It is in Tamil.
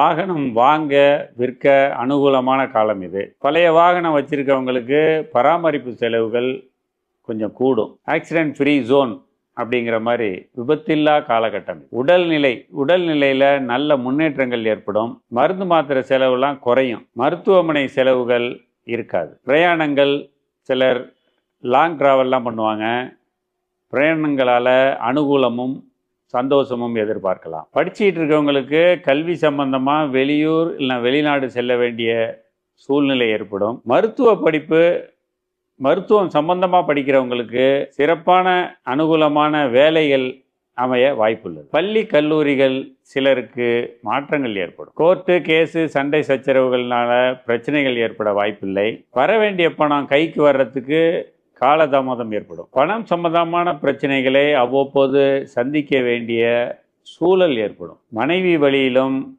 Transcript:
வாகனம் வாங்க விற்க அனுகூலமான காலம் இது. பழைய வாகனம் வச்சிருக்கவங்களுக்கு பராமரிப்பு செலவுகள் கொஞ்சம் கூடும். ஆக்சிடென்ட் ஃப்ரீ ஜோன் அப்படிங்கிற மாதிரி விபத்தில்லா காலகட்டம் உடல்நிலை உடல்நிலையில் நல்ல முன்னேற்றங்கள் ஏற்படும். மருந்து மாத்திரை செலவுலாம் குறையும். மருத்துவமனை செலவுகள் இருக்காது. பிரயாணங்கள் சிலர் லாங் ட்ராவல்லாம் பண்ணுவாங்க. பிரயாணங்களால் அனுகூலமும் சந்தோஷமும் எதிர்பார்க்கலாம். படிச்சுட்டு இருக்கவங்களுக்கு கல்வி சம்பந்தமாக வெளியூர் இல்லை வெளிநாடு செல்ல வேண்டிய சூழ்நிலை ஏற்படும். மருத்துவ படிப்பு மருத்துவம் சம்பந்தமாக படிக்கிறவங்களுக்கு சிறப்பான அனுகூலமான வேலைகள் அமைய வாய்ப்புள்ளது. பள்ளி கல்லூரிகள் சிலருக்கு மாற்றங்கள் ஏற்படும். கோர்ட்டு கேஸு சண்டை சச்சரவுகள்னால பிரச்சனைகள் ஏற்பட வாய்ப்பில்லை. வர வேண்டிய பணம் கைக்கு வர்றதுக்கு காலதாமதம் ஏற்படும். பணம் சம்பந்தமான பிரச்சனைகளை அவ்வப்போது சந்திக்க வேண்டிய சூழல் ஏற்படும். மனைவி வழியிலும்